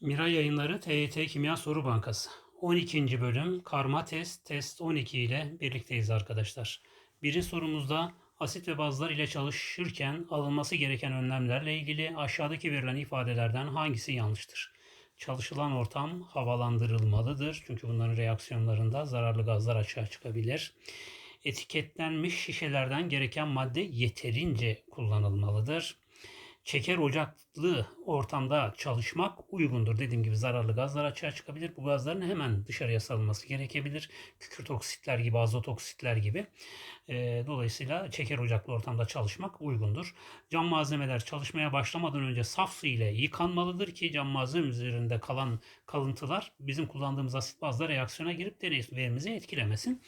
Miray Yayınları TYT Kimya Soru Bankası 12. bölüm karma test test 12 ile birlikteyiz arkadaşlar. Birinci sorumuzda asit ve bazlar ile çalışırken alınması gereken önlemlerle ilgili aşağıdaki verilen ifadelerden hangisi yanlıştır? Çalışılan ortam havalandırılmalıdır. Çünkü bunların reaksiyonlarında zararlı gazlar açığa çıkabilir. Etiketlenmiş şişelerden gereken madde yeterince kullanılmalıdır çeker ocaklı ortamda çalışmak uygundur. Dediğim gibi zararlı gazlar açığa çıkabilir. Bu gazların hemen dışarıya salınması gerekebilir. Kükürt oksitler gibi, azot oksitler gibi. E, dolayısıyla çeker ocaklı ortamda çalışmak uygundur. Cam malzemeler çalışmaya başlamadan önce saf su ile yıkanmalıdır ki cam malzeme üzerinde kalan kalıntılar bizim kullandığımız asit bazla reaksiyona girip deney verimizi etkilemesin.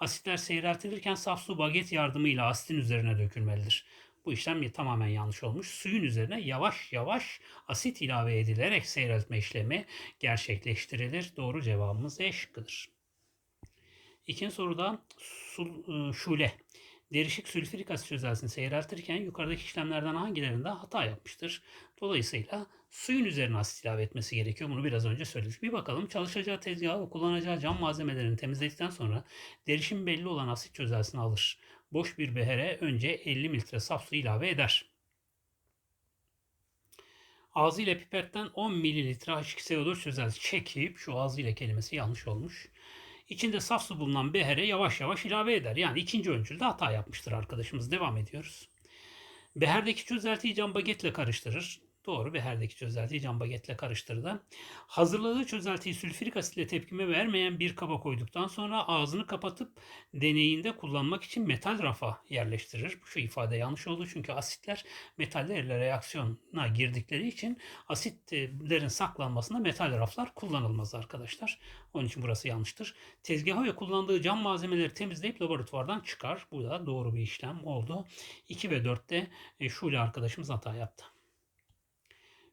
Asitler seyreltilirken saf su baget yardımıyla asitin üzerine dökülmelidir. Bu işlem tamamen yanlış olmuş. Suyun üzerine yavaş yavaş asit ilave edilerek seyreltme işlemi gerçekleştirilir. Doğru cevabımız E şıkkıdır. İkinci soruda sul, e, şule. Derişik sülfürik asit çözeltisini seyreltirken yukarıdaki işlemlerden hangilerinde hata yapmıştır? Dolayısıyla suyun üzerine asit ilave etmesi gerekiyor. Bunu biraz önce söyledik. Bir bakalım çalışacağı tezgahı kullanacağı cam malzemelerini temizledikten sonra derişim belli olan asit çözeltisini alır boş bir behere önce 50 mililitre saf su ilave eder. Ağzı ile pipetten 10 mililitre H2SO4 çözelti çekip şu ağzı ile kelimesi yanlış olmuş. İçinde saf su bulunan behere yavaş yavaş ilave eder. Yani ikinci öncülde hata yapmıştır arkadaşımız. Devam ediyoruz. Beherdeki çözeltiyi cam bagetle karıştırır. Doğru bir herdeki çözeltiyi cam bagetle karıştırdı. Hazırladığı çözeltiyi sülfürik asitle tepkime vermeyen bir kaba koyduktan sonra ağzını kapatıp deneyinde kullanmak için metal rafa yerleştirir. Şu ifade yanlış oldu çünkü asitler metallerle reaksiyona girdikleri için asitlerin saklanmasında metal raflar kullanılmaz arkadaşlar. Onun için burası yanlıştır. Tezgaha ve kullandığı cam malzemeleri temizleyip laboratuvardan çıkar. Bu da doğru bir işlem oldu. 2 ve 4'te e, Şule arkadaşımız hata yaptı.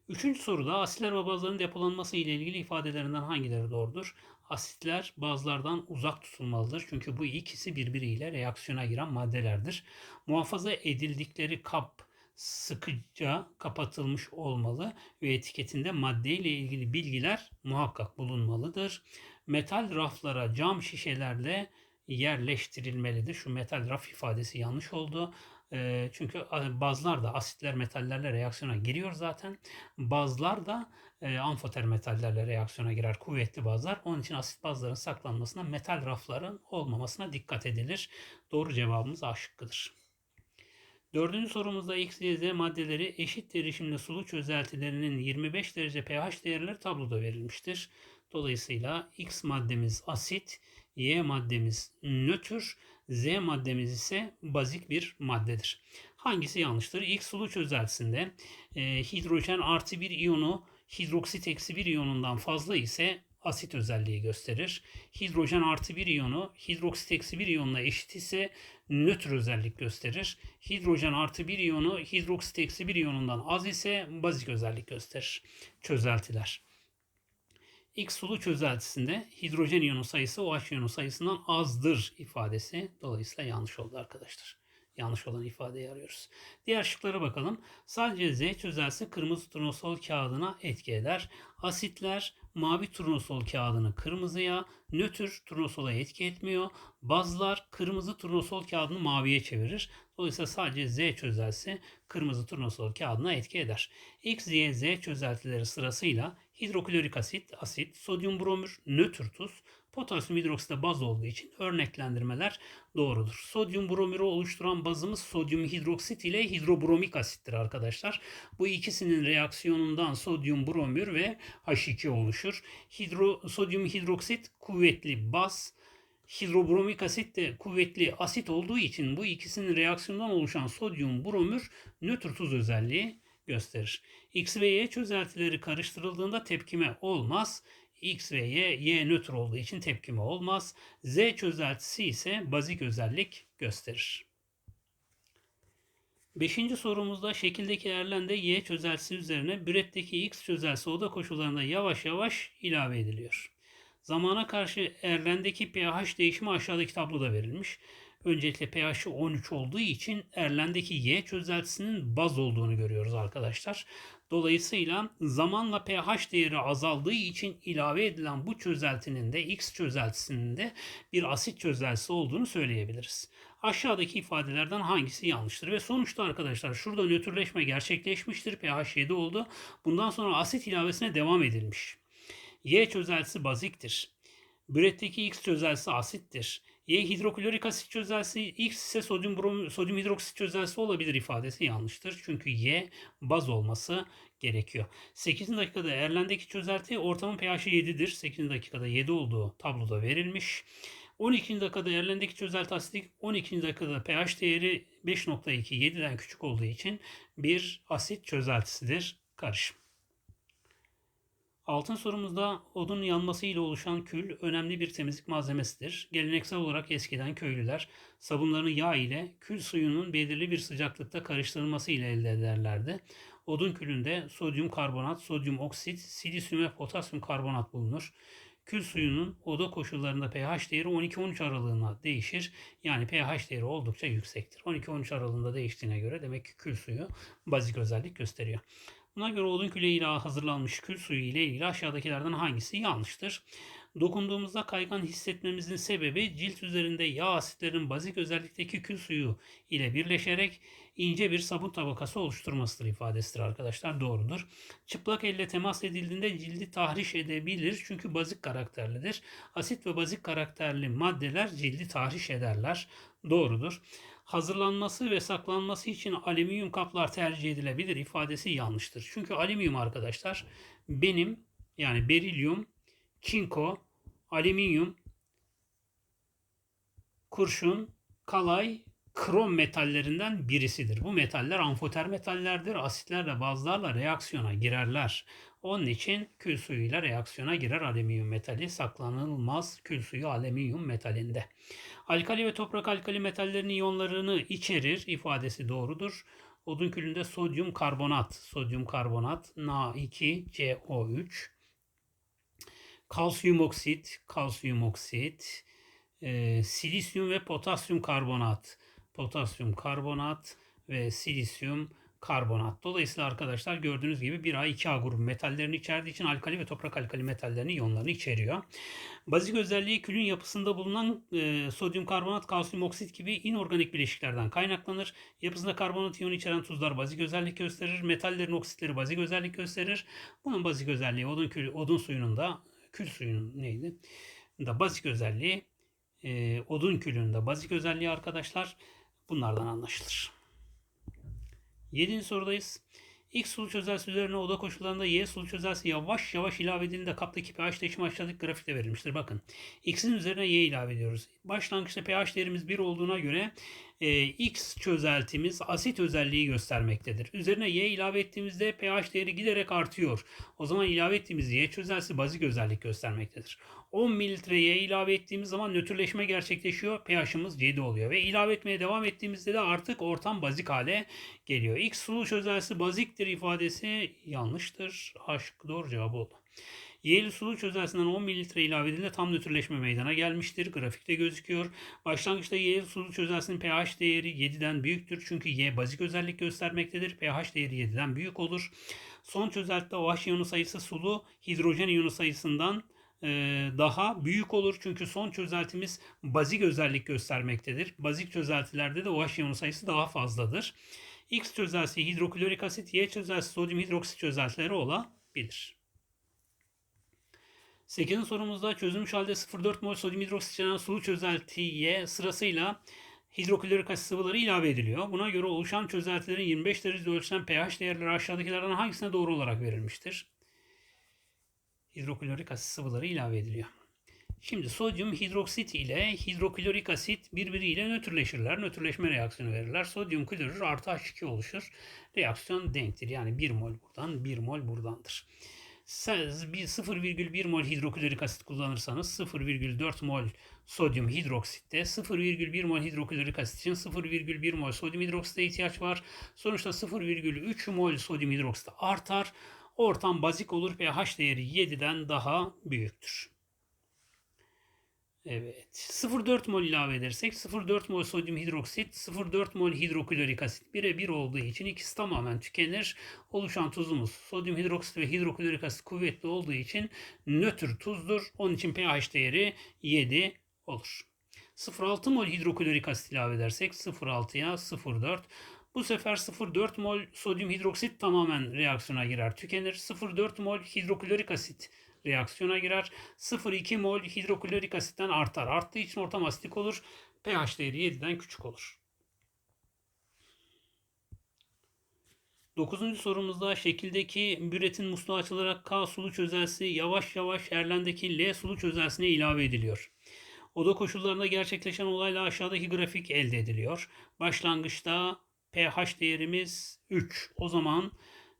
Üçüncü soruda asitler ve bazların depolanması ile ilgili ifadelerinden hangileri doğrudur? Asitler bazlardan uzak tutulmalıdır. Çünkü bu ikisi birbiriyle reaksiyona giren maddelerdir. Muhafaza edildikleri kap sıkıca kapatılmış olmalı ve etiketinde madde ile ilgili bilgiler muhakkak bulunmalıdır. Metal raflara cam şişelerle yerleştirilmelidir. Şu metal raf ifadesi yanlış oldu. Çünkü bazlar da asitler metallerle reaksiyona giriyor zaten. Bazlar da amfoter metallerle reaksiyona girer. Kuvvetli bazlar. Onun için asit bazların saklanmasına metal rafların olmamasına dikkat edilir. Doğru cevabımız A şıkkıdır. Dördüncü sorumuzda X, Y, Z maddeleri eşit derişimli sulu çözeltilerinin 25 derece pH değerleri tabloda verilmiştir. Dolayısıyla X maddemiz asit, Y maddemiz nötr, Z maddemiz ise bazik bir maddedir. Hangisi yanlıştır? X sulu çözeltisinde e, hidrojen artı bir iyonu hidroksit eksi bir iyonundan fazla ise asit özelliği gösterir. Hidrojen artı bir iyonu hidroksit eksi bir iyonuna eşit ise nötr özellik gösterir. Hidrojen artı bir iyonu hidroksit eksi bir iyonundan az ise bazik özellik gösterir. Çözeltiler. X sulu çözeltisinde hidrojen iyonu sayısı OH iyonu sayısından azdır ifadesi. Dolayısıyla yanlış oldu arkadaşlar. Yanlış olan ifadeyi arıyoruz. Diğer şıklara bakalım. Sadece Z çözeltisi kırmızı turnusol kağıdına etki eder. Asitler mavi turnusol kağıdını kırmızıya, nötr turnusola etki etmiyor. Bazlar kırmızı turnusol kağıdını maviye çevirir. Dolayısıyla sadece Z çözeltisi kırmızı turnusol kağıdına etki eder. X, Y, Z çözeltileri sırasıyla hidroklorik asit, asit, sodyum bromür, nötr tuz, potasyum hidroksite baz olduğu için örneklendirmeler doğrudur. Sodyum bromürü oluşturan bazımız sodyum hidroksit ile hidrobromik asittir arkadaşlar. Bu ikisinin reaksiyonundan sodyum bromür ve H2 oluşur. Hidro, sodyum hidroksit kuvvetli baz, hidrobromik asit de kuvvetli asit olduğu için bu ikisinin reaksiyonundan oluşan sodyum bromür nötr tuz özelliği gösterir. X ve Y çözeltileri karıştırıldığında tepkime olmaz. X ve Y, Y nötr olduğu için tepkime olmaz. Z çözeltisi ise bazik özellik gösterir. Beşinci sorumuzda şekildeki erlende Y çözeltisi üzerine büretteki X çözeltisi oda koşullarında yavaş yavaş ilave ediliyor. Zamana karşı erlendeki pH değişimi aşağıdaki tabloda verilmiş. Öncelikle pH'i 13 olduğu için Erlen'deki Y çözeltisinin baz olduğunu görüyoruz arkadaşlar. Dolayısıyla zamanla pH değeri azaldığı için ilave edilen bu çözeltinin de X çözeltisinin de bir asit çözeltisi olduğunu söyleyebiliriz. Aşağıdaki ifadelerden hangisi yanlıştır? Ve sonuçta arkadaşlar şurada nötrleşme gerçekleşmiştir. pH 7 oldu. Bundan sonra asit ilavesine devam edilmiş. Y çözeltisi baziktir. Büretteki X çözeltisi asittir. Y hidroklorik asit çözeltisi X ise sodyum, brom, sodyum hidroksit çözeltisi olabilir ifadesi yanlıştır. Çünkü Y baz olması gerekiyor. 8 dakikada Erlen'deki çözelti ortamın pH'i 7'dir. 8 dakikada 7 olduğu tabloda verilmiş. 12. dakikada Erlen'deki çözelti asitik, 12. dakikada pH değeri 5.2 7'den küçük olduğu için bir asit çözeltisidir karışım. Altın sorumuzda odun yanması ile oluşan kül önemli bir temizlik malzemesidir. Geleneksel olarak eskiden köylüler sabunlarını yağ ile kül suyunun belirli bir sıcaklıkta karıştırılması ile elde ederlerdi. Odun külünde sodyum karbonat, sodyum oksit, silisyum ve potasyum karbonat bulunur. Kül suyunun oda koşullarında pH değeri 12-13 aralığına değişir. Yani pH değeri oldukça yüksektir. 12-13 aralığında değiştiğine göre demek ki kül suyu bazik özellik gösteriyor. Buna göre odun küle ile hazırlanmış kül suyu ile ilgili aşağıdakilerden hangisi yanlıştır? Dokunduğumuzda kaygan hissetmemizin sebebi cilt üzerinde yağ asitlerin bazik özellikteki kül suyu ile birleşerek ince bir sabun tabakası oluşturmasıdır ifadesidir arkadaşlar. Doğrudur. Çıplak elle temas edildiğinde cildi tahriş edebilir çünkü bazik karakterlidir. Asit ve bazik karakterli maddeler cildi tahriş ederler. Doğrudur hazırlanması ve saklanması için alüminyum kaplar tercih edilebilir ifadesi yanlıştır. Çünkü alüminyum arkadaşlar benim yani berilyum, çinko, alüminyum, kurşun, kalay, krom metallerinden birisidir. Bu metaller amfoter metallerdir. Asitlerle bazlarla reaksiyona girerler. Onun için kül suyuyla reaksiyona girer alüminyum metali. Saklanılmaz kül suyu alüminyum metalinde. Alkali ve toprak alkali metallerinin iyonlarını içerir ifadesi doğrudur. Odun külünde sodyum karbonat, sodyum karbonat, Na2CO3, kalsiyum oksit, kalsiyum oksit, e, silisyum ve potasyum karbonat, potasyum karbonat ve silisyum karbonat. Dolayısıyla arkadaşlar gördüğünüz gibi 1A 2A grubu metallerini içerdiği için alkali ve toprak alkali metallerinin iyonlarını içeriyor. Bazik özelliği külün yapısında bulunan e, sodyum karbonat, kalsiyum oksit gibi inorganik bileşiklerden kaynaklanır. Yapısında karbonat iyonu içeren tuzlar bazik özellik gösterir. Metallerin oksitleri bazik özellik gösterir. Bunun bazik özelliği odun, kül, odun suyunun da kül suyunun neydi? Da bazik özelliği e, odun külünün bazik özelliği arkadaşlar bunlardan anlaşılır. Yedinci sorudayız. X sulu çözelsi üzerine oda koşullarında Y sulu çözelsi yavaş yavaş ilave edildiğinde kaptaki pH değişimi aşağıdaki grafikte verilmiştir. Bakın X'in üzerine Y ilave ediyoruz. Başlangıçta pH değerimiz 1 olduğuna göre e, X çözeltimiz asit özelliği göstermektedir. Üzerine Y ilave ettiğimizde pH değeri giderek artıyor. O zaman ilave ettiğimiz Y çözelsi bazik özellik göstermektedir. 10 mililitreye ilave ettiğimiz zaman nötrleşme gerçekleşiyor. pH'ımız 7 oluyor ve ilave etmeye devam ettiğimizde de artık ortam bazik hale geliyor. X sulu çözelsi baziktir ifadesi yanlıştır. H doğru cevabı oldu. Y'li sulu çözelsinden 10 mililitre ilave edildiğinde tam nötrleşme meydana gelmiştir. Grafikte gözüküyor. Başlangıçta Y'li sulu çözelsinin pH değeri 7'den büyüktür. Çünkü Y bazik özellik göstermektedir. pH değeri 7'den büyük olur. Son çözeltide OH iyonu sayısı sulu hidrojen iyonu sayısından e, daha büyük olur. Çünkü son çözeltimiz bazik özellik göstermektedir. Bazik çözeltilerde de OH iyonu sayısı daha fazladır. X çözeltisi hidroklorik asit, Y çözeltisi sodyum hidroksit çözeltileri olabilir. 8. sorumuzda çözülmüş halde 0,4 mol sodyum hidroksit içeren sulu çözeltiye sırasıyla hidroklorik asit sıvıları ilave ediliyor. Buna göre oluşan çözeltilerin 25 derecede ölçülen pH değerleri aşağıdakilerden hangisine doğru olarak verilmiştir? hidroklorik asit sıvıları ilave ediliyor. Şimdi sodyum hidroksit ile hidroklorik asit birbiriyle nötrleşirler. Nötrleşme reaksiyonu verirler. Sodyum klorür artı H2 oluşur. Reaksiyon denktir. Yani 1 mol buradan 1 mol buradandır. Siz 0,1 mol hidroklorik asit kullanırsanız 0,4 mol sodyum hidroksitte 0,1 mol hidroklorik asit için 0,1 mol sodyum hidroksite ihtiyaç var. Sonuçta 0,3 mol sodyum hidroksit artar. Ortam bazik olur ve H değeri 7'den daha büyüktür. Evet. 0,4 mol ilave edersek 0,4 mol sodyum hidroksit, 0,4 mol hidroklorik asit birebir olduğu için ikisi tamamen tükenir. Oluşan tuzumuz sodyum hidroksit ve hidroklorik asit kuvvetli olduğu için nötr tuzdur. Onun için pH değeri 7 olur. 0,6 mol hidroklorik asit ilave edersek 0,6'ya 0,4. Bu sefer 0,4 mol sodyum hidroksit tamamen reaksiyona girer, tükenir. 0,4 mol hidroklorik asit reaksiyona girer. 0,2 mol hidroklorik asitten artar. Arttığı için ortam asitik olur. pH değeri 7'den küçük olur. Dokuzuncu sorumuzda şekildeki büretin musluğu açılarak K sulu çözelsi yavaş yavaş Erlen'deki L sulu çözelsine ilave ediliyor. Oda koşullarında gerçekleşen olayla aşağıdaki grafik elde ediliyor. Başlangıçta pH değerimiz 3. O zaman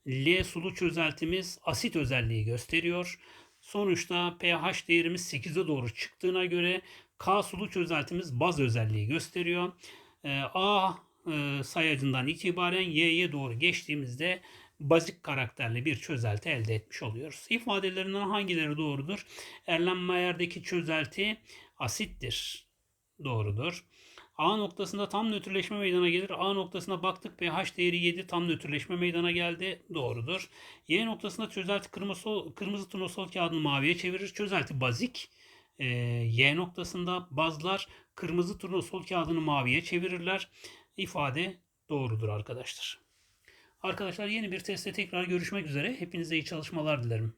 L sulu çözeltimiz asit özelliği gösteriyor. Sonuçta pH değerimiz 8'e doğru çıktığına göre K sulu çözeltimiz baz özelliği gösteriyor. Ee, A e, sayacından itibaren Y'ye doğru geçtiğimizde bazik karakterli bir çözelti elde etmiş oluyoruz. İfadelerinden hangileri doğrudur? Erlenmeyer'deki çözelti asittir. Doğrudur. A noktasında tam nötrleşme meydana gelir. A noktasına baktık pH değeri 7 tam nötrleşme meydana geldi. Doğrudur. Y noktasında çözelti kırmızı, kırmızı turnusol kağıdını maviye çevirir. Çözelti bazik. Ee, y noktasında bazlar kırmızı turnusol kağıdını maviye çevirirler. İfade doğrudur arkadaşlar. Arkadaşlar yeni bir testte tekrar görüşmek üzere. Hepinize iyi çalışmalar dilerim.